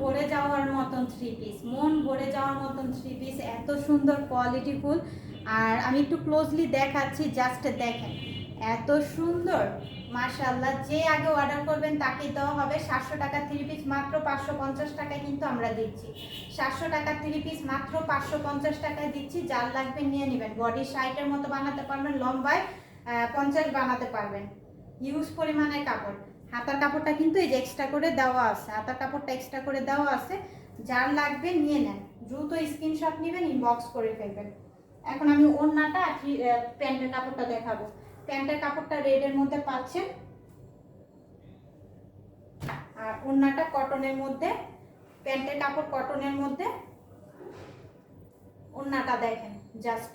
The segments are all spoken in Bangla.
ভরে যাওয়ার মতন থ্রি পিস মন ভরে যাওয়ার মতন থ্রি পিস এত সুন্দর কোয়ালিটি ফুল। আর আমি একটু ক্লোজলি দেখাচ্ছি জাস্ট দেখেন, এত সুন্দর। মাশাল্লাহ যে আগে অর্ডার করবেন তাকে দেওয়া হবে। সাতশো টাকা থ্রি পিস মাত্র পাঁচশো পঞ্চাশ টাকায় কিন্তু আমরা দিচ্ছি। সাতশো টাকা থ্রি পিস মাত্র পাঁচশো পঞ্চাশ টাকায় দিচ্ছি। যার লাগবে নিয়ে নেবেন। বডি সাইটের মতো বানাতে পারবেন, লম্বায় পঞ্চাশ বানাতে পারবেন। ইউজ পরিমাণের কাপড়। হাতার কাপড়টা কিন্তু এই যে এক্সট্রা করে দেওয়া আছে, হাতার কাপড়টা এক্সট্রা করে দেওয়া আছে, যার লাগবে নিয়ে নেন। দ্রুত স্ক্রিনশট নেবেন ইনবক্স করে ফেলবেন। এখন আমি ওড়নাটা আর প্যান্টের কাপড়টা দেখাবো। প্যান্টের কাপড়টা রেডের মধ্যে পাচ্ছেন। আর ওড়নাটা কটনের মধ্যে, প্যান্টের কাপড় কটনের মধ্যে। ওড়নাটা দেখেন জাস্ট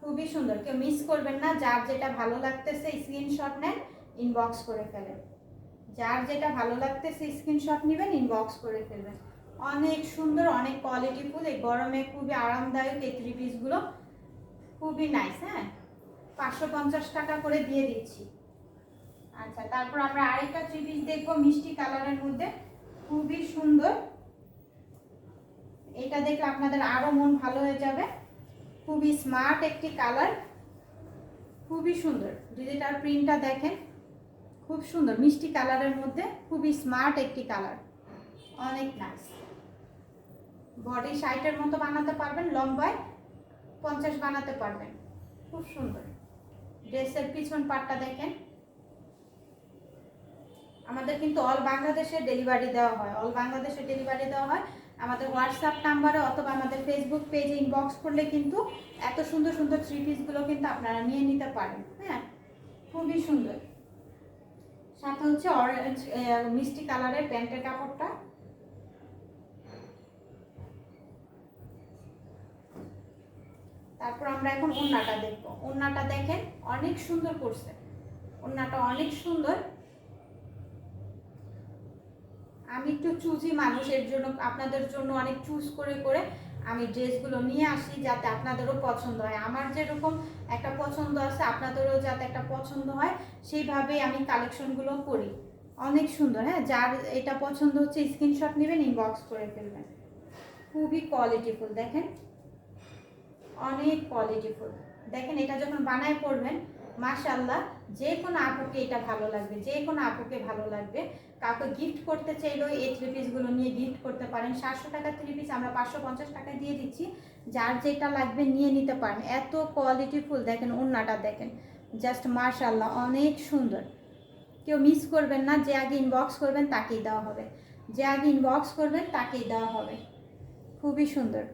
খুবই সুন্দর, কেউ মিস করবেন না, যার যেটা ভালো লাগতেছে স্ক্রিনশট নেন। ইনবক্স করে ফেলেন যার যেটা ভালো লাগতেছে স্ক্রিনশট নেবেন ইনবক্স করে ফেলবেন। অনেক সুন্দর, অনেক কোয়ালিটি ফুল। এই গরমে খুবই আরামদায়ক এই থ্রি পিসগুলো খুবই নাইস হ্যাঁ? পাঁচশো পঞ্চাশ টাকা করে দিয়ে দিচ্ছি। আচ্ছা তারপর আমরা আরেকটা থ্রি পিস দেখব মিষ্টি কালারের মধ্যে। খুবই সুন্দর। এটা দেখলে আপনাদের আরও মন ভালো হয়ে যাবে। খুবই স্মার্ট একটি কালার। খুবই সুন্দর। ডিজিটাল প্রিন্টটা দেখেন। খুব সুন্দর, মিষ্টি কালারের মধ্যে খুবই স্মার্ট একটি কালার। অনেক নাইস বডি সাইটের মতো বানাতে পারবেন, লম্বায় পঞ্চাশ বানাতে পারবেন। খুব সুন্দর। ড্রেসের পিছন পাটটা দেখেন। আমাদের কিন্তু অল বাংলাদেশে ডেলিভারি দেওয়া হয়। অল বাংলাদেশে ডেলিভারি দেওয়া হয়। আমাদের হোয়াটসঅ্যাপ নাম্বারে অথবা আমাদের ফেসবুক পেজে ইনবক্স করলে কিন্তু এত সুন্দর সুন্দর থ্রি পিসগুলো কিন্তু আপনারা নিয়ে নিতে পারেন। হ্যাঁ? খুবই সুন্দর। সাথে হচ্ছে অরেঞ্জ মিষ্টি কালারের প্যান্টের কাপড়টা। তারপর আমরা এখন ওন্নাটা দেখব। ওন্নাটা দেখেন, অনেক সুন্দর করছে। ওন্নাটা অনেক সুন্দর। আমি একটু চুজি মানুষের জন্য, আপনাদের জন্য অনেক চুজ করে করে আমি ড্রেসগুলো নিয়ে আসি যাতে আপনাদেরও পছন্দ হয়। আমার যেরকম একটা পছন্দ আছে, আপনাদেরও যাতে একটা পছন্দ হয়, সেইভাবেই আমি কালেকশনগুলো করি। অনেক সুন্দর হ্যাঁ? যার এটা পছন্দ হচ্ছে স্ক্রিনশট নেবেন ইনবক্স করে ফেলবেন। খুবই কোয়ালিটিফুল দেখেন? অনেক কোয়ালিটিফুল দেখেন, এটা যখন বানায় পড়বেন মাশাল্লাহ যে কোনো আপুকে এটা ভালো লাগবে, যে কোনো আপুকে ভালো লাগবে। কাউকে গিফট করতে চাইলেও এই থ্রি পিসগুলো নিয়ে গিফট করতে পারেন। সাতশো টাকা থ্রি পিস আমরা পাঁচশো পঞ্চাশ টাকায় দিয়ে দিচ্ছি। যার যেটা লাগবে নিয়ে নিতে পারেন। এত কোয়ালিটিফুল দেখেন ওড়নাটা দেখেন। জাস্ট মাশাল্লাহ অনেক সুন্দর। কেউ মিস করবেন না, যে আগে ইনবক্স করবেন তাকেই দেওয়া হবে। যে আগে ইনবক্স করবেন তাকেই দেওয়া হবে। খুবই সুন্দর।